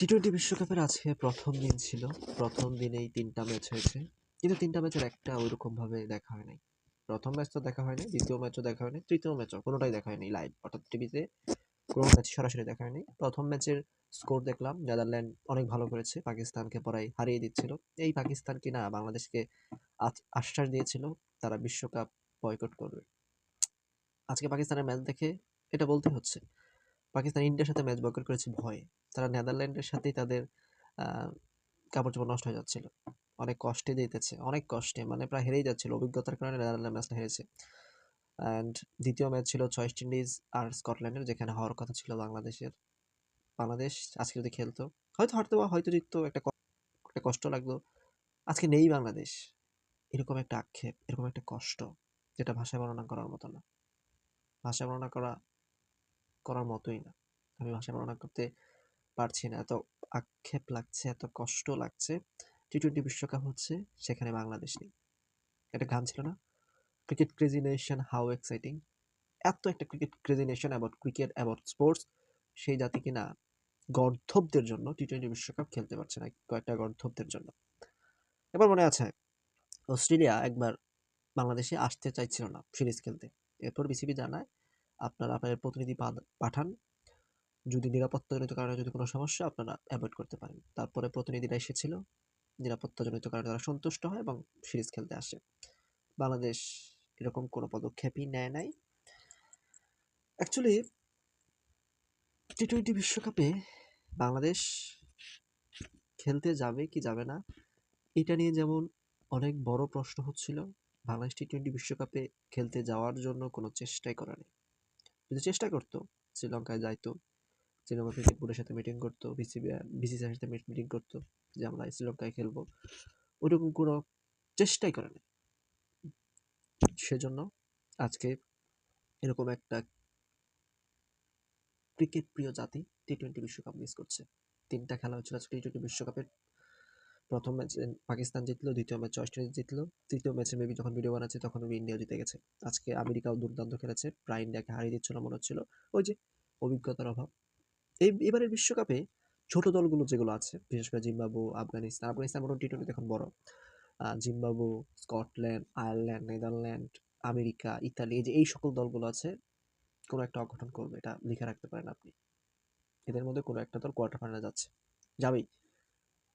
T twenty বিশ্বকাপের আজকে প্রথম দিন ছিল। প্রথম দিনেই তিনটা ম্যাচ হয়েছে। কিন্তু তিনটা ম্যাচের একটা ওইরকমভাবে দেখা হয় নাই। প্রথম ম্যাচ তো দেখা হয়নি দ্বিতীয় ম্যাচও দেখা হয়নি তৃতীয় ম্যাচও কোনোটাই দেখা হয়নি লাইভ অর্থাৎ টিভিতে কোনো ম্যাচ সরাসরি দেখা হয়নি। প্রথম ম্যাচের স্কোর দেখলাম, নেদারল্যান্ড অনেক ভালো করেছে, পাকিস্তানকে পরাই হারিয়ে দিচ্ছিল। এই পাকিস্তান কি না, বাংলাদেশকে আশ্বাস দিয়েছিল, তারা বিশ্বকাপ বয়কট করবে। আজকে পাকিস্তানের ম্যাচ দেখে এটা বলতে হচ্ছে। পাকিস্তান, ইন্ডিয়ার সাথে ম্যাচ বয়কট করেছে ভয়ে। তারা নেদারল্যান্ডের সাথেই তাদের কাপড় চোপড় নষ্ট হয়ে যাচ্ছিল। অনেক কষ্টে দিতেছে, অনেক কষ্টে মানে প্রায় হেরেই যাচ্ছিল। অভিজ্ঞতার কারণে নেদারল্যান্ড ম্যাচটা হেরেছে। অ্যান্ড দ্বিতীয় ম্যাচ ছিল ওয়েস্ট ইন্ডিজ আর স্কটল্যান্ডের যেখানে হওয়ার কথা ছিল বাংলাদেশের। বাংলাদেশ আজকে যদি খেলতো, হয়তো হারতো বা হয়তো জিততো, একটা একটা কষ্ট লাগতো আজকে নেই বাংলাদেশ। এরকম একটা আক্ষেপ, এরকম একটা কষ্ট, যেটা ভাষায় বর্ণনা করার মতো না। ভাষায় বর্ণনা করা করার মতোই না। আমি ভাষায় বর্ণনা করতে পারছি না। এত আক্ষেপ লাগছে, এত কষ্ট লাগছে। টি টোয়েন্টি বিশ্বকাপ হচ্ছে, সেখানে বাংলাদেশ নেই। একটা গান ছিল না? Cricket crazy nation how exciting এত একটা cricket crazy nation about cricket about sports সেই জাতি কিনা গর্ধবদের জন্য টি টোয়েন্টি বিশ্বকাপ খেলতে পারছে না, কয়েকটা গর্ধবদের জন্য। এবার মনে আছে, অস্ট্রেলিয়া একবার বাংলাদেশে আসতে চাইছিল না সিরিজ খেলতে। এরপর বিসিবি জানায় আপনারা আপনাদের প্রতিনিধি পাঠান। যদি নিরাপত্তাজনিত কারণে যদি কোনো সমস্যা, আপনারা অ্যাভয়েড করতে পারেন। তারপরে প্রতিনিধিরা এসেছিল। নিরাপত্তাজনিত কারণে তারা সন্তুষ্ট হয় এবং সিরিজ খেলতে আসে। বাংলাদেশ এরকম কোনো পদক্ষেপই নেয় নাই। অ্যাকচুয়ালি টি টোয়েন্টি বিশ্বকাপে বাংলাদেশ খেলতে যাবে কি যাবে না, এটা নিয়ে যেমন অনেক বড় প্রশ্ন হচ্ছিল, বাংলাদেশ টি টোয়েন্টি বিশ্বকাপে খেলতে যাওয়ার জন্য কোনো চেষ্টাই করা নেই। যদি চেষ্টা করতো। শ্রীলঙ্কায় যাইতো। শ্রীলঙ্কা ক্রিকেট বোর্ডের সাথে মিটিং করতো বিসিবি বিসিসিআইয়ের সাথে মিটিং করতো যে আমরা শ্রীলঙ্কায় খেলব। ওইরকম কোনো চেষ্টাই করে না সেজন্য আজকে এরকম একটা ক্রিকেট প্রিয় জাতি টি টোয়েন্টি বিশ্বকাপ মিস করছে। তিনটা খেলা আজকে টি টোয়েন্টি বিশ্বকাপের। প্রথম ম্যাচে পাকিস্তান জিতলো, দ্বিতীয় ম্যাচ ইন্ডিজ জিতলো। তৃতীয় ম্যাচে মেবি যখন ভিডিও বানাচ্ছে তখন মেবি ইন্ডিয়া জিতে গেছে। আজকে আমেরিকাও দুর্দান্ত খেলেছে, প্রায় ইন্ডিয়াকে হারিয়ে দিচ্ছিল মনে হচ্ছিল। ওই যে অভিজ্ঞতার অভাব। এই, এবারের বিশ্বকাপে ছোট দলগুলো যেগুলো আছে, বিশেষ করে জিম্বাবু, আফগানিস্তান আফগানিস্তান মোটামুটি টি টোয়েন্টি এখন বড়। Zimbabwe, Scotland, Ireland, Netherland, America, Italy, এই যে এই সকল দলগুলো আছে, কোনো একটা অঘটন করবে, এটা লিখে রাখতে পারেন আপনি। এদের মধ্যে কোনো একটা দল কোয়ার্টার ফাইনালে যাচ্ছে। যাবেই।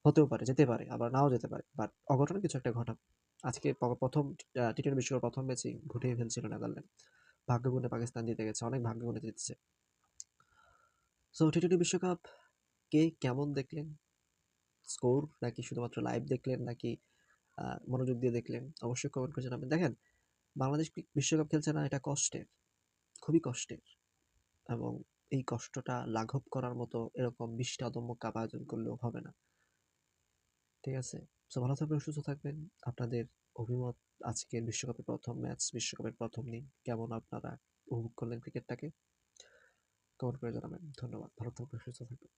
হতেও পারে, যেতে পারে, আবার নাও যেতে পারে বাট অঘটন কিছু একটা ঘটাবে। আজকে প্রথম টি টোয়েন্টি বিশ্বকাপ প্রথম ম্যাচেই ঘুটিয়ে ফেলছিল নেদারল্যান্ড। ভাগ্যগুণে পাকিস্তান জিতে গেছে, অনেক ভাগ্যগুণে জিতছে। সো টি টোয়েন্টি বিশ্বকাপ কে কেমন দেখলেন? স্কোর নাকি শুধুমাত্র লাইভ দেখলেন, নাকি মনোযোগ দিয়ে দেখলেন? অবশ্যই কমেন্ট করে জানাবেন। দেখেন, বাংলাদেশ বিশ্বকাপ খেলছে না, এটা কষ্টের, খুবই কষ্টের। এবং এই কষ্টটা লাঘব করার মতো এরকম বৃষ্টি অদম্য কাপ আয়োজন করলেও হবে না। ঠিক আছে? সো ভালো থাকবেন, সুস্থ থাকবেন। আপনাদের অভিমত আজকের বিশ্বকাপের প্রথম ম্যাচ, বিশ্বকাপের প্রথম দিন কেমন আপনারা উপভোগ করলেন ক্রিকেটটাকে কমেন্ট করে জানাবেন। ধন্যবাদ। ভালো থাকবেন, সুস্থ থাকবেন।